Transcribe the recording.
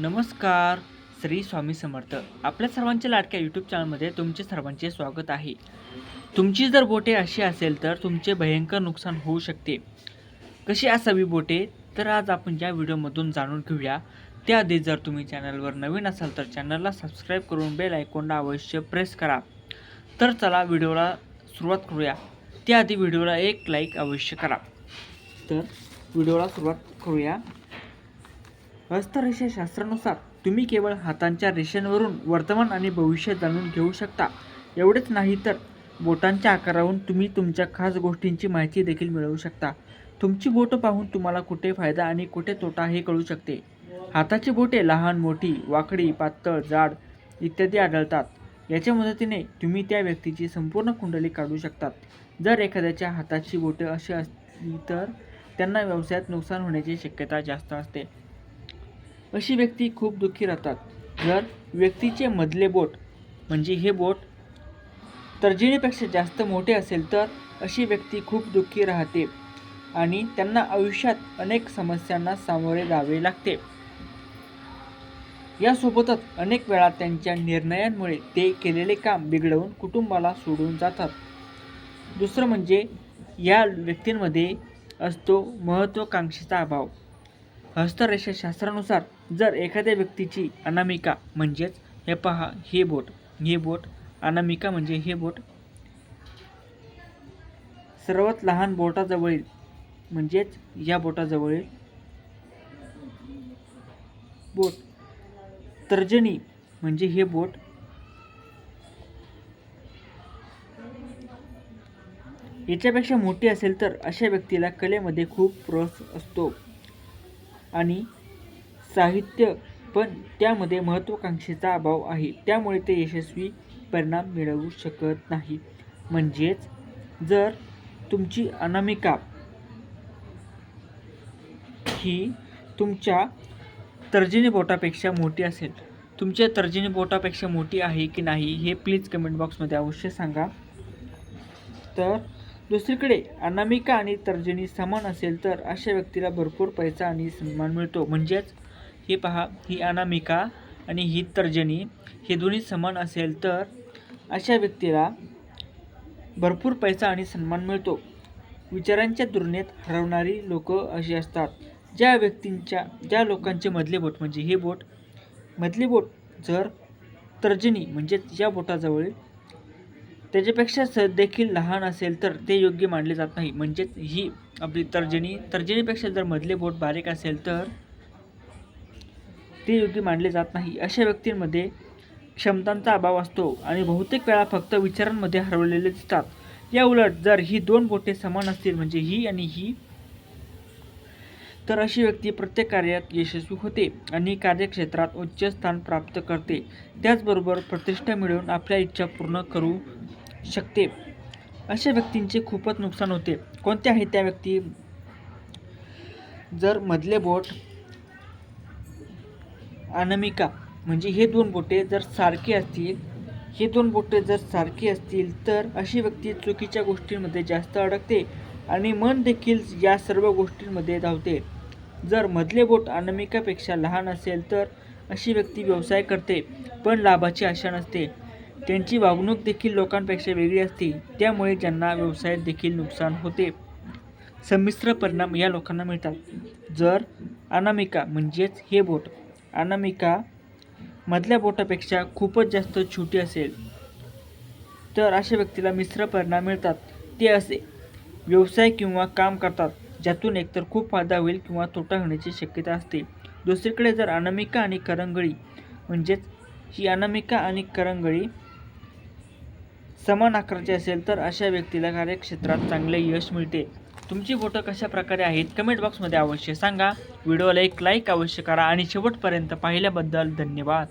नमस्कार श्री स्वामी समर्थ. आपल्या सर्वांच्या लाडक्या यूट्यूब चॅनलमध्ये तुमचे सर्वांचे स्वागत आहे. तुमची जर बोटे अशी असेल तर तुमचे भयंकर नुकसान होऊ शकते. कशी असावी बोटे? तर आज आपण या व्हिडिओमधून जाणून घेऊया त्याआधी जर तुम्ही चॅनलवर नवीन असाल तर चॅनलला सबस्क्राईब करून बेल आयकॉनला अवश्य प्रेस करा. तर चला व्हिडिओला सुरुवात करूया. त्याआधी व्हिडिओला एक लाईक अवश्य करा. तर व्हिडिओला सुरुवात करूया. हस्तरेषाशास्त्रानुसार तुम्ही केवळ हातांच्या रेषांवरून वर्तमान आणि भविष्य जाणून घेऊ शकता. एवढेच नाही तर बोटांच्या आकारावरून तुम्ही तुमच्या खास गोष्टींची माहिती देखील मिळवू शकता. तुमची बोटं पाहून तुम्हाला कुठे फायदा आणि कुठे तोटा हे कळू शकते. हाताची बोटे लहान मोठी वाकडी पातळ जाड इत्यादी आढळतात. याच्या मदतीने तुम्ही त्या व्यक्तीची संपूर्ण कुंडली काढू शकतात. जर एखाद्याच्या हाताची बोटे अशी असली तर त्यांना व्यवसायात नुकसान होण्याची शक्यता जास्त असते. अशी व्यक्ती खूप दुःखी राहतात. जर व्यक्तीचे मधले बोट म्हणजे हे बोट तर्जिनीपेक्षा जास्त मोठे असेल तर अशी व्यक्ती खूप दुःखी राहते आणि त्यांना आयुष्यात अनेक समस्यांना सामोरे जावे लागते. यासोबतच अनेक वेळा त्यांच्या निर्णयांमुळे ते केलेले काम बिघडवून कुटुंबाला सोडून जातात. दुसरं म्हणजे या व्यक्तींमध्ये असतो महत्त्वाकांक्षेचा अभाव. हस्तरेषाशास्त्रानुसार जर एखाद्या व्यक्तीची अनामिका म्हणजेच हे पहा हे बोट हे बोट अनामिका म्हणजे हे बोट. सर्वात लहान बोटाजवळील म्हणजेच या बोटाजवळील बोट. तर्जनी म्हणजे हे बोट. याच्यापेक्षा मोठी असेल तर अशा व्यक्तीला कलेमध्ये खूप रस असतो. आणि साहित्य पण त्यामध्ये महत्त्वाकांक्षेचा अभाव आहे. त्यामुळे ते यशस्वी परिणाम मिळवू शकत नाही. म्हणजेच जर तुमची अनामिका ही तुमच्या तर्जनी बोटापेक्षा मोठी असेल तुमच्या तर्जनी बोटापेक्षा मोठी आहे की नाही हे प्लीज कमेंट बॉक्समध्ये अवश्य सांगा. तर दुसरीकडे अनामिका आणि तर्जनी समान असेल तर अशा व्यक्तीला भरपूर पैसा आणि सन्मान मिळतो. म्हणजेच हे पहा ही अनामिका आणि ही तर्जनी हे दोन्ही समान असेल तर अशा व्यक्तीला भरपूर पैसा आणि सन्मान मिळतो. विचारांच्या तुलनेत हरवणारी लोक अशी असतात. ज्या व्यक्तींच्या ज्या लोकांचे मधले बोट म्हणजे हे बोट मधले बोट जर तर्जनी म्हणजेच या बोटाजवळ त्याच्यापेक्षा स देखील लहान असेल तर ते योग्य मानले जात नाही. म्हणजेच ही आपली तर्जनी तर्जनीपेक्षा जर मधले बोट बारीक असेल तर ते योग्य मानले जात नाही. अशा व्यक्तींमध्ये क्षमतांचा अभाव असतो आणि बहुतेक वेळा फक्त विचारांमध्ये हरवलेले दिसतात. या उलट जर ही दोन बोटे समान असतील म्हणजे ही आणि ही तर अशी व्यक्ती प्रत्येक कार्यात यशस्वी होते आणि कार्यक्षेत्रात उच्च स्थान प्राप्त करते. त्याचबरोबर प्रतिष्ठा मिळवून आपल्या इच्छा पूर्ण करू शकते. अशा व्यक्तींचे खूपच नुकसान होते. कोणते आहेत त्या व्यक्ती? जर मधले बोट अनामिका म्हणजे हे दोन बोटे जर सारखे असतील हे दोन बोटे जर सारखी असतील तर अशी व्यक्ती चुकीच्या गोष्टींमध्ये जास्त अडकते आणि मन देखील या सर्व गोष्टींमध्ये धावते. जर मधले बोट अनामिकापेक्षा लहान असेल तर अशी व्यक्ती व्यवसाय करते पण लाभाची आशा नसते. त्यांची वागणूक देखील लोकांपेक्षा वेगळी असते त्यामुळे ज्यांना व्यवसायात देखील नुकसान होते. संमिश्र परिणाम या लोकांना मिळतात. जर अनामिका म्हणजेच हे बोट अनामिका मधल्या बोटापेक्षा खूपच जास्त छोटी असेल तर अशा व्यक्तीला मिश्र परिणाम मिळतात. ते असे व्यवसाय किंवा काम करतात ज्यातून एकतर खूप फायदा होईल किंवा तोटा होण्याची शक्यता असते. दुसरीकडे जर अनामिका आणि करंगळी म्हणजेच ही अनामिका आणि करंगळी समान आकाराचे असेल तर अशा व्यक्तीला कार्यक्षेत्रात चांगले यश मिळते. तुमची बोटं कशा प्रकारे आहेत? कमेंट बॉक्समध्ये अवश्य सांगा. व्हिडिओला एक लाईक अवश्य करा आणि शेवटपर्यंत पाहिल्याबद्दल धन्यवाद.